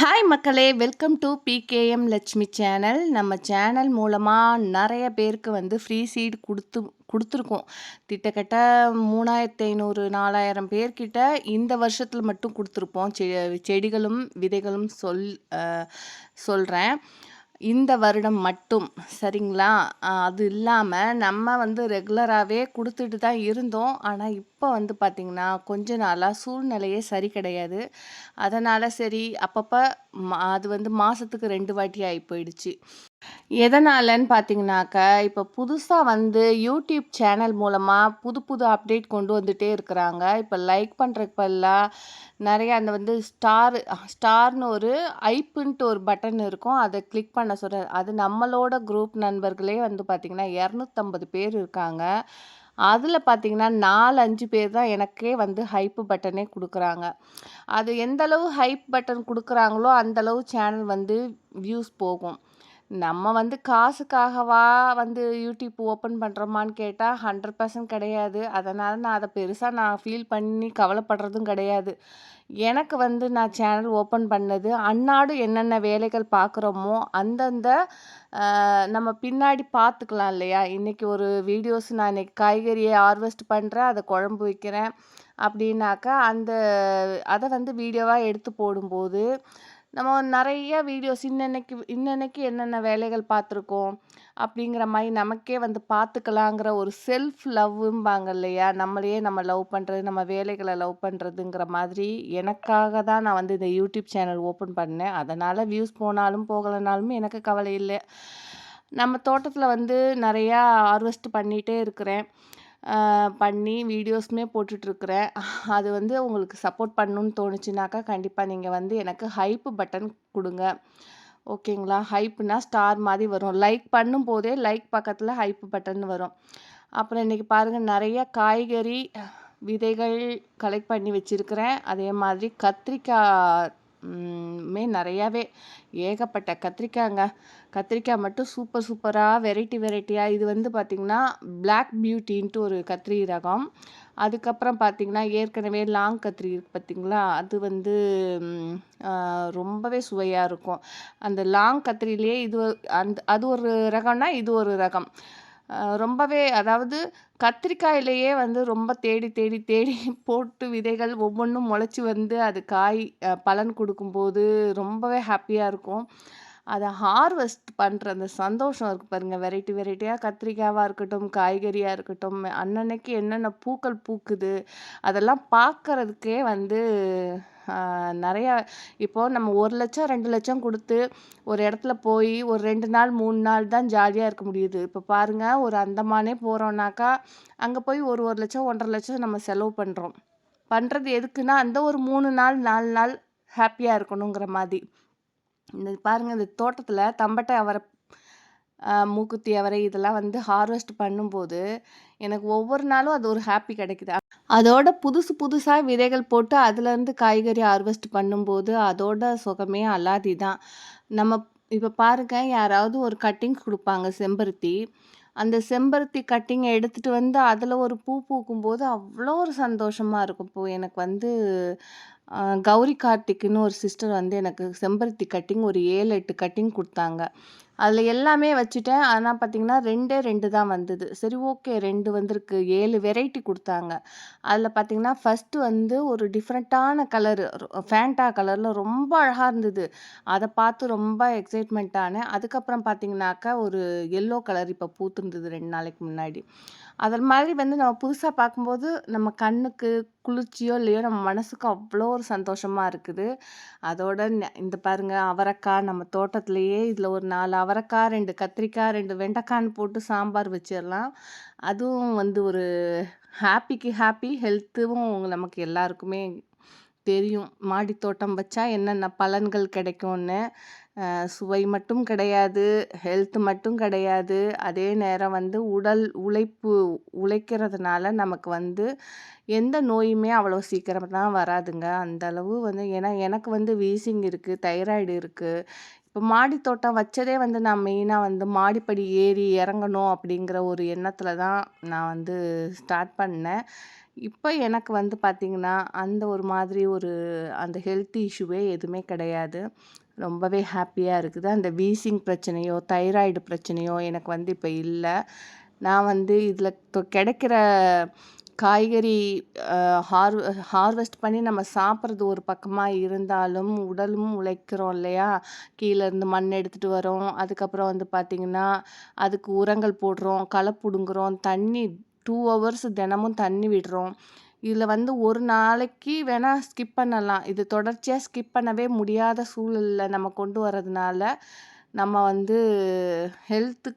Hi மக்களே. Welcome to PKM Lakshmi channel நம்ம channel மூலமாக நிறைய பேருக்கு வந்து ஃப்ரீ சீட் கொடுத்து கொடுத்துருக்கோம். கிட்டத்தட்ட மூணாயிரத்தி ஐநூறு நாலாயிரம் பேர்கிட்ட இந்த வருஷத்தில் மட்டும் கொடுத்துருப்போம். செ செடிகளும் விதைகளும் சொல் சொல்கிறேன் இந்த வருடம் மட்டும் சரிங்களா? அது இல்லாமல் நம்ம வந்து ரெகுலராகவே கொடுத்துட்டு தான் இருந்தோம். ஆனால் இப்போ வந்து பார்த்திங்கன்னா கொஞ்ச நாளாக சூழ்நிலையே சரி கிடையாது. அதனால் சரி அப்பப்போ அது வந்து மாதத்துக்கு ரெண்டு வாட்டி ஆகி போயிடுச்சு. எதனாலன்னு பார்த்தீங்கன்னாக்கா, இப்போ புதுசாக வந்து யூடியூப் சேனல் மூலமாக புது புது அப்டேட் கொண்டு வந்துட்டே இருக்கிறாங்க. இப்போ லைக் பண்ணுறப்பெல்லாம் பதிலாக நிறையா அந்த வந்து ஸ்டார் ஸ்டார்னு ஒரு ஐப்புன்ட்டு ஒரு பட்டன் இருக்கும். அதை கிளிக் பண்ண சொல்ற அது நம்மளோட குரூப் நண்பர்களே வந்து பார்த்திங்கன்னா, இரநூத்தம்பது பேர் இருக்காங்க. அதில் பார்த்தீங்கன்னா, 4, 5 பேர் தான் எனக்கே வந்து ஹைப்பு பட்டனே கொடுக்குறாங்க அது எந்தளவு ஹைப் பட்டன் கொடுக்குறாங்களோ அந்தளவு சேனல் வந்து வியூஸ் போகும். நம்ம வந்து காசுக்காகவா வந்து யூடியூப் ஓப்பன் பண்ணுறோமான்னு கேட்டால் ஹண்ட்ரட் பர்சன்ட் கிடையாது. அதனால் நான் அதை பெருசாக நான் ஃபீல் பண்ணி கவலைப்படுறதும் கிடையாது. எனக்கு வந்து நான் சேனல் ஓப்பன் பண்ணது அன்னாடு என்னென்ன வேலைகள் பார்க்குறோமோ அந்தந்த நம்ம பின்னாடி பார்த்துக்கலாம் இல்லையா? இன்றைக்கி ஒரு வீடியோஸ் நான் இன்றைக்கி காய்கறியை ஹார்வெஸ்ட் பண்ணுறேன் அதை குழம்பு வைக்கிறேன் அப்படின்னாக்கா அந்த அதை வந்து வீடியோவாக எடுத்து போடும்போது நம்ம நிறைய வீடியோஸ் இன்னன்னைக்கு இன்னன்னைக்கு என்னென்ன வேலைகள் பார்த்துருக்கோம் அப்படிங்கிற மாதிரி நமக்கே வந்து பார்த்துக்கலாங்கிற ஒரு செல்ஃப் லவ்வும்பாங்க இல்லையா? நம்மளையே நம்ம லவ் பண்ணுறது நம்ம வேலைகளை லவ் பண்ணுறதுங்கிற மாதிரி எனக்காக தான் நான் வந்து இந்த யூடியூப் சேனல் ஓப்பன் பண்ணேன். அதனால் வியூஸ் போனாலும் போகலைனாலும் எனக்கு கவலை இல்லை. நம்ம தோட்டத்தில் வந்து நிறையா ஹார்வெஸ்ட் பண்ணிகிட்டே இருக்கிறேன். பண்ணி வீடியோஸுமே போட்டுட்ருக்குறேன். அது வந்து உங்களுக்கு சப்போர்ட் பண்ணணுன்னு தோணுச்சுனாக்கா கண்டிப்பாக நீங்கள் வந்து எனக்கு ஹைப்பு பட்டன் கொடுங்க. ஓகேங்களா? ஹைப்புனா ஸ்டார் மாதிரி வரும். லைக் பண்ணும் போதே லைக் பக்கத்தில் ஹைப்பு பட்டன் வரும். அப்புறம் இன்றைக்கி பாருங்கள் நிறைய காய்கறி விதைகள் கலெக்ட் பண்ணி வச்சுருக்கிறேன். அதே மாதிரி கத்திரிக்காய் மே நிறையாவே ஏகப்பட்ட கத்திரிக்காய்ங்க கத்திரிக்காய் மட்டும் சூப்பர் சூப்பராக வெரைட்டி வெரைட்டியாக இது வந்து பார்த்திங்கன்னா பிளாக் பியூட்டின்ட்டு ஒரு கத்திரி ரகம். அதுக்கப்புறம் பார்த்திங்கன்னா ஏற்கனவே லாங் கத்திரி இருக்குது பார்த்திங்களா அது வந்து ரொம்பவே சுவையாக இருக்கும். அந்த லாங் கத்திரிலேயே இது அந்த அது ஒரு ரகம்னா இது ஒரு ரகம். ரொம்பவே அதாவது கத்திரிக்காயிலேயே வந்து ரொம்ப தேடி தேடி தேடி போட்டு விதைகள் ஒவ்வொன்றும் முளைச்சி வந்து அது காய் பலன் கொடுக்கும்போது ரொம்பவே ஹாப்பியாக இருக்கும். அதை ஹார்வெஸ்ட் பண்ணுற அந்த சந்தோஷம் இருக்குது பாருங்கள் வெரைட்டி வெரைட்டியாக கத்திரிக்காவாக இருக்கட்டும் காய்கறியாக இருக்கட்டும் அன்னன்னைக்கு என்னென்ன பூக்கள் பூக்குது அதெல்லாம் பார்க்கறதுக்கே வந்து நிறையா இப்போது நம்ம ஒரு லட்சம் ரெண்டு லட்சம் கொடுத்து ஒரு இடத்துல போய் ஒரு ரெண்டு நாள் மூணு நாள் தான் ஜாலியாக இருக்க முடியுது. இப்போ பாருங்கள் ஒரு அந்தமானே போகிறோன்னாக்கா அங்கே போய் ஒரு ஒரு லட்சம் ஒன்றரை லட்சம் நம்ம செலவு பண்ணுறோம் பண்ணுறது எதுக்குன்னா அந்த ஒரு மூணு நாள் நாலு நாள் ஹாப்பியாக இருக்கணுங்கிற மாதிரி. இந்த பாருங்கள் இந்த தோட்டத்தில் தம்பட்டை அவரை மூக்குத்தி அவரை இதெல்லாம் வந்து ஹார்வெஸ்ட் பண்ணும்போது எனக்கு ஒவ்வொரு நாளும் அது ஒரு ஹாப்பி கிடைக்குது. அதோட புதுசு புதுசாக விதைகள் போட்டு அதுலேருந்து காய்கறி ஹார்வெஸ்ட் பண்ணும்போது அதோட சுகமே அல்லாதி தான். நம்ம இப்போ பாருங்க யாராவது ஒரு கட்டிங் கொடுப்பாங்க செம்பருத்தி. அந்த செம்பருத்தி கட்டிங்கை எடுத்துகிட்டு வந்து அதில் ஒரு பூ பூக்கும்போது அவ்வளோ ஒரு சந்தோஷமாக இருக்கும். இப்போ எனக்கு வந்து கௌரி கார்த்திக்னு ஒரு சிஸ்டர் வந்து எனக்கு செம்பருத்தி கட்டிங் ஒரு ஏழு எட்டு கட்டிங் கொடுத்தாங்க. அதில் எல்லாமே வச்சுட்டேன். ஆனால் பார்த்தீங்கன்னா ரெண்டே ரெண்டு தான் வந்தது. சரி ஓகே ரெண்டு வந்திருக்கு. ஏழு வெரைட்டி கொடுத்தாங்க. அதில் பார்த்தீங்கன்னா ஃபஸ்ட்டு வந்து ஒரு டிஃப்ரெண்ட்டான கலரு ஃபேண்டா கலரில் ரொம்ப அழகாக இருந்தது. அதை பார்த்து ரொம்ப எக்ஸைட்மெண்ட் ஆனேன். அதுக்கப்புறம் பார்த்தீங்கன்னாக்கா ஒரு எல்லோ கலர் இப்போ பூத்துருந்தது ரெண்டு நாளைக்கு முன்னாடி. அதில் மாதிரி வந்து நம்ம புதுசாக பார்க்கும்போது நம்ம கண்ணுக்கு குளிர்ச்சியோ இல்லையோ நம்ம மனசுக்கு அவ்வளோ ஒரு சந்தோஷமாக இருக்குது. அதோட இந்த பாருங்கள் அவரைக்காய் நம்ம தோட்டத்துலேயே இதில் ஒரு நாலு அவரைக்காய் ரெண்டு கத்திரிக்காய் ரெண்டு வெண்டைக்கான்னு போட்டு சாம்பார் வச்சிடலாம். அதுவும் வந்து ஒரு ஹாப்பிக்கு ஹாப்பி ஹெல்த்தும் நமக்கு எல்லாருக்குமே தெரியும். மாடி தோட்டம் வச்சா என்னென்ன பலன்கள் கிடைக்கும்னு. சுவை மட்டும் கிடையாது ஹெல்த் மட்டும் கிடையாது. அதே நேரம் வந்து உடல் உழைப்பு உழைக்கிறதுனால நமக்கு வந்து எந்த நோயுமே அவ்வளோ சீக்கிரம் தான் வராதுங்க அந்தளவு வந்து ஏன்னா எனக்கு வந்து வீசிங் இருக்குது தைராய்டு இருக்குது இப்போ மாடி தோட்டம் வச்சதே வந்து நான் மெயினாக வந்து மாடிப்படி ஏறி இறங்கணும் அப்படிங்கிற ஒரு எண்ணத்தில் தான் நான் வந்து ஸ்டார்ட் பண்ணேன் இப்போ எனக்கு வந்து பார்த்திங்கன்னா அந்த ஒரு மாதிரி ஒரு அந்த ஹெல்த் இஷ்யூவே எதுவுமே கிடையாது. ரொம்பவே ஹாப்பியாக இருக்குது. அந்த வீசிங் பிரச்சனையோ, தைராய்டு பிரச்சனையோ எனக்கு வந்து இப்போ இல்லை நான் வந்து இதில் கிடைக்கிற காய்கறி ஹார் ஹார்வெஸ்ட் பண்ணி நம்ம சாப்பிட்றது ஒரு பக்கமாக இருந்தாலும், உடலும் உழைக்கிறோம் இல்லையா? கீழேருந்து மண் எடுத்துகிட்டு வரோம். அதுக்கப்புறம் வந்து பார்த்திங்கன்னா அதுக்கு உரங்கள் போடுறோம், களை பிடுங்குறோம் தண்ணி டூ ஹவர்ஸ் தினமும் தண்ணி விடுறோம். இதில் வந்து ஒரு நாளைக்கு வேணால் ஸ்கிப் பண்ணலாம். இது தொடர்ச்சியாக ஸ்கிப் பண்ணவே முடியாத சூழலில் நம்ம கொண்டு வரதுனால, நம்ம வந்து ஹெல்த்து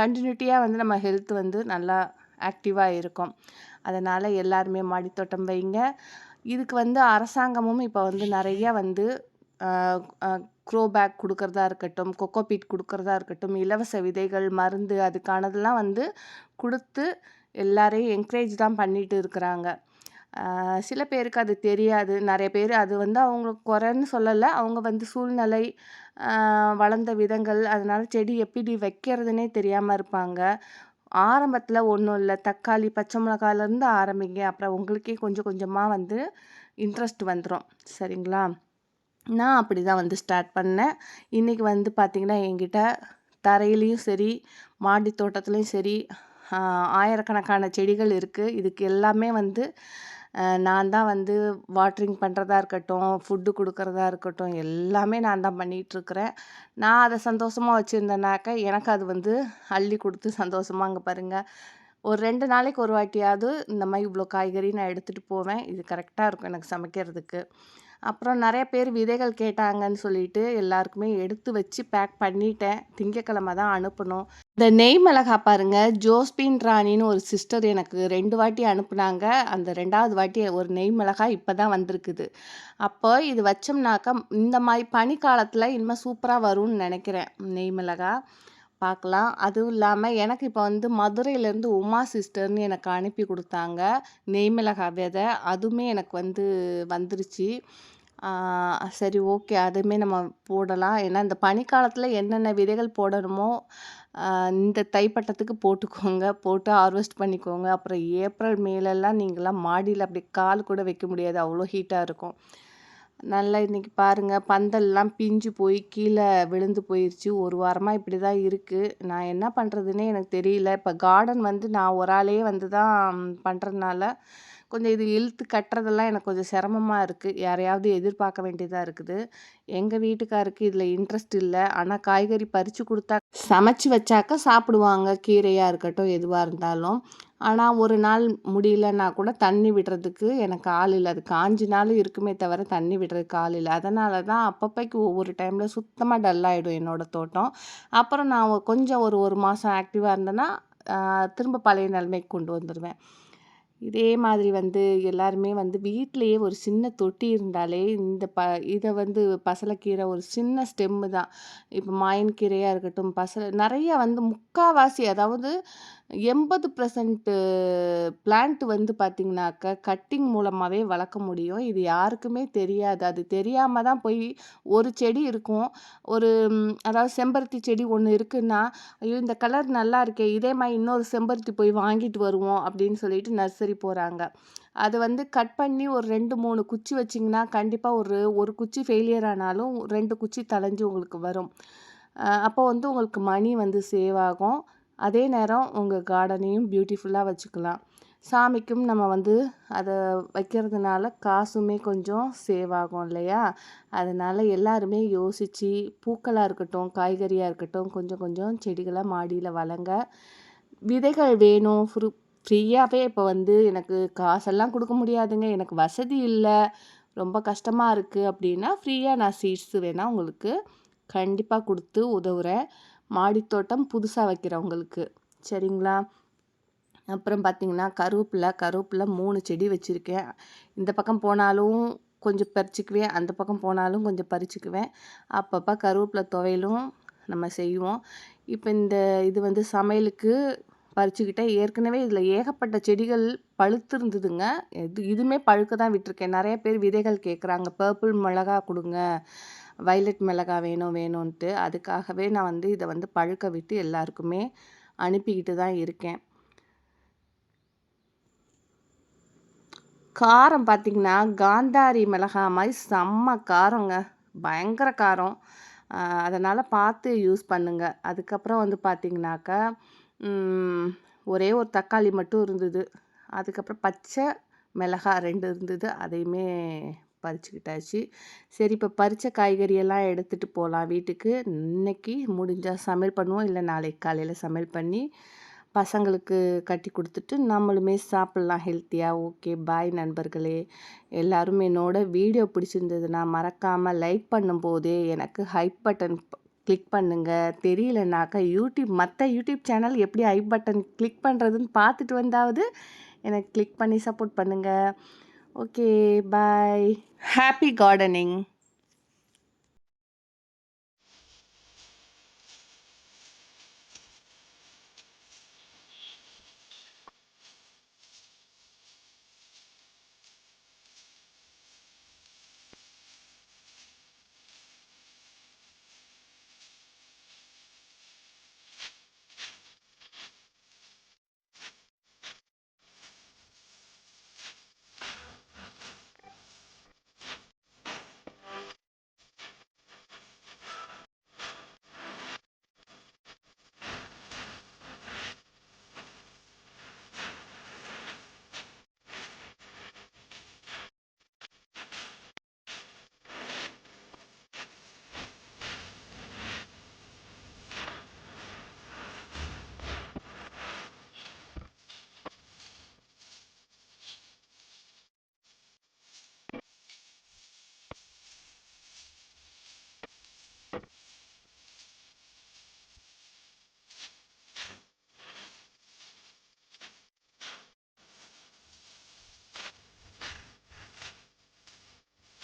கண்டினியூட்டியாக வந்து நம்ம ஹெல்த் வந்து நல்லா ஆக்டிவாக இருக்கும். அதனால் எல்லாருமே மாடித்தோட்டம் வைங்க. இதுக்கு வந்து அரசாங்கமும் இப்போ வந்து நிறைய வந்து க்ரோ பேக் குடுக்கறதா இருக்கட்டும், கொக்கோ பீட் இருக்கட்டும், இலவச விதைகள், மருந்து அதுக்கானதெல்லாம் வந்து கொடுத்து எல்லாரையும் என்கரேஜ் தான் பண்ணிட்டு இருக்கிறாங்க. சில பேருக்கு அது தெரியாது. நிறைய பேர் அது வந்து அவங்களுக்கு குறைன்னு சொல்லலை அவங்க வந்து சூழ்நிலை, வளர்ந்த விதங்கள், அதனால் செடி எப்படி வைக்கிறதுனே தெரியாமல் இருப்பாங்க. ஆரம்பத்தில் ஒன்றும் இல்லை தக்காளி, பச்சை மிளகாயிலேருந்து ஆரம்பிங்க. அப்புறம் உங்களுக்கே கொஞ்சம் கொஞ்சமாக வந்து இன்ட்ரெஸ்ட் வந்துடும் சரிங்களா? நான் அப்படி தான் வந்து ஸ்டார்ட் பண்ணேன். இன்றைக்கி வந்து பார்த்திங்கன்னா என்கிட்ட தரையிலையும் சரி, மாடி தோட்டத்துலேயும் சரி, ஆயிரக்கணக்கான செடிகள் இருக்குது இதுக்கு எல்லாமே வந்து நான் தான் வந்து வாட்ரிங் பண்ணுறதா இருக்கட்டும், ஃபுட்டு கொடுக்கறதா இருக்கட்டும், எல்லாமே நான் தான் பண்ணிகிட்ருக்குறேன் நான் அதை சந்தோஷமாக வச்சுருந்தேனாக்கா எனக்கு அது வந்து அள்ளி கொடுத்து சந்தோஷமாக அங்கே பாருங்கள் ஒரு ரெண்டு நாளைக்கு ஒரு வாட்டியாவது இந்த மாதிரி இவ்வளோ காய்கறி நான் எடுத்துகிட்டு போவேன். இது கரெக்டாக இருக்கும் எனக்கு சமைக்கிறதுக்கு. அப்புறம் நிறைய பேர் விதைகள் கேட்டாங்கன்னு சொல்லிட்டு, எல்லாருக்குமே எடுத்து வச்சு பேக் பண்ணிட்டேன். திங்கக்கிழமை தான் அனுப்பணும். இந்த நெய் மிளகா பாருங்க, ஜோஸ்பின் ராணின்னு ஒரு சிஸ்டர் எனக்கு ரெண்டு வாட்டி அனுப்புனாங்க. அந்த ரெண்டாவது வாட்டி ஒரு நெய் மிளகா இப்போ தான் வந்திருக்குது. அப்போ இது வச்சோம்னாக்கா, இந்த மாதிரி பனிக்காலத்தில் இனிமேல் சூப்பராக வரும்னு நினைக்கிறேன் நெய் மிளகா. பார்க்கலாம். அதுவும் இல்லாமல் எனக்கு இப்போ வந்து மதுரையிலேருந்து உமா சிஸ்டர்ன்னு எனக்கு அனுப்பி கொடுத்தாங்க நெய்மிளகா விதை. அதுவுமே எனக்கு வந்து வந்துருச்சு. சரி ஓகே. அதுவுமே நம்ம போடலாம். ஏன்னா, இந்த பனிக்காலத்தில் என்னென்ன விதைகள் போடணுமோ, இந்த தைப்பட்டத்துக்கு போட்டுக்கோங்க. போட்டு ஹார்வெஸ்ட் பண்ணிக்கோங்க. அப்புறம் ஏப்ரல், மேலெல்லாம் நீங்களாம் மாடியில் அப்படி கால் கூட வைக்க முடியாது. அவ்வளோ ஹீட்டாக இருக்கும். நல்லா இன்றைக்கி பாருங்கள் பந்தல்லாம் பிஞ்சு போய் கீழே விழுந்து போயிடுச்சு ஒரு வாரமாக இப்படி தான் இருக்குது நான் என்ன பண்ணுறதுனே எனக்கு தெரியல. இப்போ கார்டன் வந்து நான் ஒரு ஆளே வந்து தான் பண்ணுறதுனால கொஞ்சம் இது இழுத்து கட்டுறதெல்லாம் எனக்கு கொஞ்சம் சிரமமாக இருக்குது யாரையாவது எதிர்பார்க்க வேண்டியதாக இருக்குது. எங்கள் வீட்டுக்காருக்கு இதில் இன்ட்ரெஸ்ட் இல்லை ஆனால் காய்கறி பறித்து கொடுத்தா சமைச்சு வச்சாக்கா சாப்பிடுவாங்க. கீரையாக இருக்கட்டும், எதுவாக இருந்தாலும். ஆனால் ஒரு நாள் முடியலன்னா கூட தண்ணி விடுறதுக்கு எனக்கு ஆள் இல்லை அது காஞ்சி நாள் இருக்குமே தவிர, தண்ணி விடுறதுக்கு ஆள் இல்லை அதனால தான் அப்பப்பைக்கு ஒவ்வொரு டைமில் சுத்தமாக டல்லாகிடும் என்னோடய தோட்டம். அப்புறம் நான் கொஞ்சம் ஒரு ஒரு மாதம் ஆக்டிவாக இருந்தேன்னா, திரும்ப பழைய நிலைமைக்கு கொண்டு வந்துடுவேன் இதே மாதிரி வந்து எல்லாருமே வந்து வீட்டிலையே ஒரு சின்ன தொட்டி இருந்தாலே, இந்த ப இதை வந்து பசலைக்கீரை ஒரு சின்ன ஸ்டெம்மு தான். இப்போ மாயன் கீரையாக இருக்கட்டும், பசலை நிறைய வந்து முக்காவாசி அதாவது 80% பிளான்ட் வந்து பார்த்தீங்கன்னாக்கா, கட்டிங் மூலமாகவே வளர்க்க முடியும். இது யாருக்குமே தெரியாது. அது தெரியாமல் தான் போய் ஒரு செடி இருக்கும். ஒரு அதாவது செம்பருத்தி செடி ஒன்று இருக்குன்னா, "ஐயோ! இந்த கலர் நல்லா இருக்கே! இதே மாதிரி இன்னொரு செம்பருத்தி போய் வாங்கிட்டு வருவோம்." அப்படின்னு சொல்லிட்டு நர்சரி போகிறாங்க அது வந்து கட் பண்ணி ஒரு 2, 3 குச்சி வச்சீங்கன்னா, கண்டிப்பாக ஒரு ஒரு குச்சி ஃபெயிலியர் ஆனாலும் ரெண்டு குச்சி தழைஞ்சு உங்களுக்கு வரும். அப்போ வந்து உங்களுக்கு மணி வந்து சேவ் ஆகும். அதே நேரம் உங்கள் கார்டனையும் பியூட்டிஃபுல்லாக வச்சுக்கலாம். சாமிக்கும் நம்ம வந்து அதை வைக்கிறதுனால காசுமே கொஞ்சம் சேவ் ஆகும் இல்லையா? அதனால் எல்லாருமே யோசித்து பூக்களாக இருக்கட்டும், காய்கறியாக இருக்கட்டும், கொஞ்சம் கொஞ்சம் செடிகளை மாடியில் வளங்க. விதைகள் வேணும். ஃப்ரூ ஃப்ரீயாகவே இப்போ வந்து எனக்கு காசெல்லாம் கொடுக்க முடியாதுங்க. எனக்கு வசதி இல்லை ரொம்ப கஷ்டமாக இருக்குது அப்படின்னா, ஃப்ரீயாக நான் சீட்ஸ் வேணால் உங்களுக்கு கண்டிப்பாக கொடுத்து உதவுகிறேன் மாடித்தோட்டம் புதுசாக வைக்கிறவங்களுக்கு. சரிங்களா? அப்புறம் பார்த்தீங்கன்னா, கருவேப்பில கருவேப்பிலை மூணு செடி வச்சுருக்கேன் இந்த பக்கம் போனாலும் கொஞ்சம் பறிச்சுக்குவேன். அந்த பக்கம் போனாலும் கொஞ்சம் பறிச்சுக்குவேன். அப்பப்போ கருவேப்பிலை துவையலும் நம்ம செய்வோம். இப்போ இந்த இது வந்து சமையலுக்கு பறிச்சுக்கிட்டேன். ஏற்கனவே இதில் ஏகப்பட்ட செடிகள் பழுத்திருந்ததுங்க. இது இதுவுமே பழுக்க தான் விட்டுருக்கேன். நிறைய பேர் விதைகள் கேட்குறாங்க. பர்பிள் மிளகா கொடுங்க வயலட் மிளகா வேணும் வேணுன்ட்டு. அதுக்காகவே நான் வந்து இதை வந்து பழுக்க விட்டு எல்லாருக்குமே அனுப்பிக்கிட்டு தான் இருக்கேன். காரம் பார்த்தீங்கன்னா, காந்தாரி மிளகா மாதிரி செம்ம காரங்க. பயங்கர காரம். அதனால் பார்த்து யூஸ் பண்ணுங்கள் அதுக்கப்புறம் வந்து பார்த்தீங்கன்னாக்கா, ஒரே ஒரு தக்காளி மட்டும் இருந்தது. அதுக்கப்புறம் பச்சை மிளகா ரெண்டு இருந்தது. அதையுமே பறிச்சுக்கிட்டாச்சு. சரி இப்போ பறித்த காய்கறியெல்லாம் எடுத்துகிட்டு போகலாம் வீட்டுக்கு. இன்னைக்கு முடிஞ்சால் சமையல் பண்ணுவோம். இல்லை நாளைக்கு காலையில் சமையல் பண்ணி, பசங்களுக்கு கட்டி கொடுத்துட்டு நம்மளுமே சாப்பிட்லாம் ஹெல்த்தியாக ஓகே. பாய் நண்பர்களே. எல்லாரும் என்னோட வீடியோ பிடிச்சிருந்ததுன்னா, மறக்காமல் லைக் பண்ணும்போதே எனக்கு ஹைப் பட்டன் கிளிக் பண்ணுங்கள் தெரியலனாக்கா யூடியூப் மற்ற யூடியூப் சேனல் எப்படி ஐ பட்டன் கிளிக் பண்ணுறதுன்னு பார்த்துட்டு வந்தாவது, எனக்கு கிளிக் பண்ணி சப்போர்ட் பண்ணுங்கள் ஓகே. பாய். Happy gardening.